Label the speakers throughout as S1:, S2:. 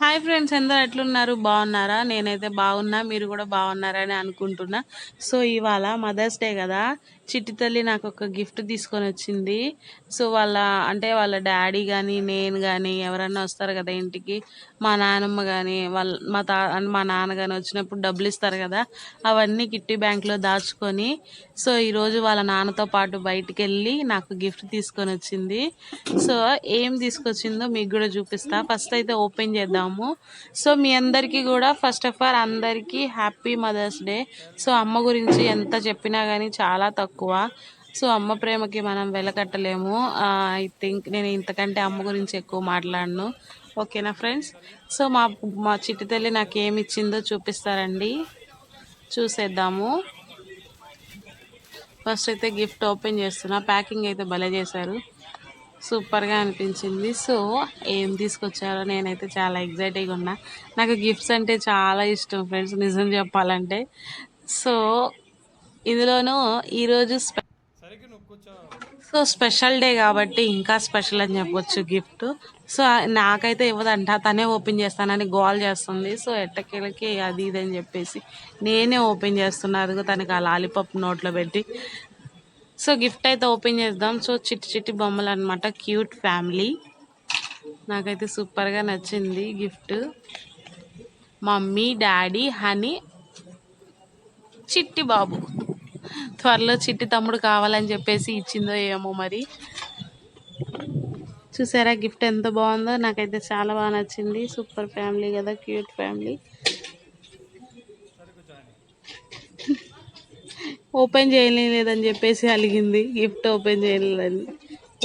S1: Hi friends అందరూ ఎట్లున్నారు? బాగున్నారా? నేనైతే బాగున్నా మీరు కూడా బాగున్నారని అనుకుంటున్నా. సో ఇవాళ మదర్స్ డే కదా. చిట్టి తల్లి నాకు ఒక గిఫ్ట్ తీసుకొని వచ్చింది. సో వాళ్ళ అంటే వాళ్ళ డాడీ కానీ నేను కానీ ఎవరన్నా వస్తారు కదా ఇంటికి మా నానమ్మ కానీ వాళ్ళ మా తా మా నాన్న కానీ వచ్చినప్పుడు డబ్బులు ఇస్తారు కదా అవన్నీ కిట్టి బ్యాంక్లో దాచుకొని సో ఈరోజు వాళ్ళ నాన్నతో పాటు బయటికి వెళ్ళి నాకు గిఫ్ట్ తీసుకొని వచ్చింది. సో ఏం తీసుకొచ్చిందో మీకు కూడా చూపిస్తా. ఫస్ట్ అయితే ఓపెన్ చేద్దాం చేద్దాము. సో మీ అందరికీ కూడా ఫస్ట్ ఆఫ్ ఆల్ అందరికీ హ్యాపీ మదర్స్ డే సో అమ్మ గురించి ఎంత చెప్పినా కానీ చాలా తక్కువ. సో అమ్మ ప్రేమకి మనం వెలకట్టలేము. ఐ థింక్ నేను ఇంతకంటే అమ్మ గురించి ఎక్కువ మాట్లాడను. ఓకేనా ఫ్రెండ్స్ సో మా మా చిట్టి తల్లి నాకు ఏమి ఇచ్చిందో చూపిస్తారండి. చూసేద్దాము. ఫస్ట్ అయితే గిఫ్ట్ ఓపెన్ చేస్తున్నా. ప్యాకింగ్ అయితే భలే చేశారు. సూపర్గా అనిపించింది. సో ఏం తీసుకొచ్చారో నేనైతే చాలా ఎగ్జైటింగ్గా ఉన్నా. నాకు గిఫ్ట్స్ అంటే చాలా ఇష్టం ఫ్రెండ్స్ నిజం చెప్పాలంటే. సో ఇందులోనూ ఈరోజు సో స్పెషల్ డే కాబట్టి ఇంకా స్పెషల్ అని చెప్పొచ్చు గిఫ్ట్ సో నాకైతే ఇవ్వదంట తనే ఓపెన్ చేస్తానని గోల్ చేస్తుంది. సో ఎట్టకేలకి అది ఇది అని చెప్పేసి నేనే ఓపెన్ చేస్తున్నా. తనకి ఆ లాలీపాప్ నోట్లో పెట్టి. సో గిఫ్ట్ అయితే ఓపెన్ చేద్దాం. సో చిట్టి చిట్టి బొమ్మలు అనమాట క్యూట్ ఫ్యామిలీ. నాకైతే సూపర్గా నచ్చింది gift. Mummy daddy honey Chitti Babu. త్వరలో చిట్టి తమ్ముడు కావాలని చెప్పేసి ఇచ్చిందో ఏమో మరి. చూసారా గిఫ్ట్ ఎంత బాగుందో? నాకైతే చాలా బాగా నచ్చింది. సూపర్ ఫ్యామిలీ కదా క్యూట్ ఫ్యామిలీ ఓపెన్ చేయలేదని చెప్పేసి అలిగింది. గిఫ్ట్ ఓపెన్ చేయలేదని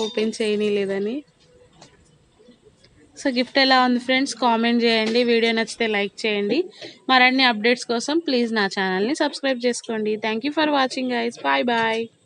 S1: ఓపెన్ చేయలేదని సో గిఫ్ట్ ఎలా ఉంది ఫ్రెండ్స్? కామెంట్ చేయండి. వీడియో నచ్చితే లైక్ చేయండి. మరిన్ని అప్డేట్స్ కోసం ప్లీజ్ నా ఛానల్ని సబ్స్క్రైబ్ చేసుకోండి. Thank for watching guys. Bye bye.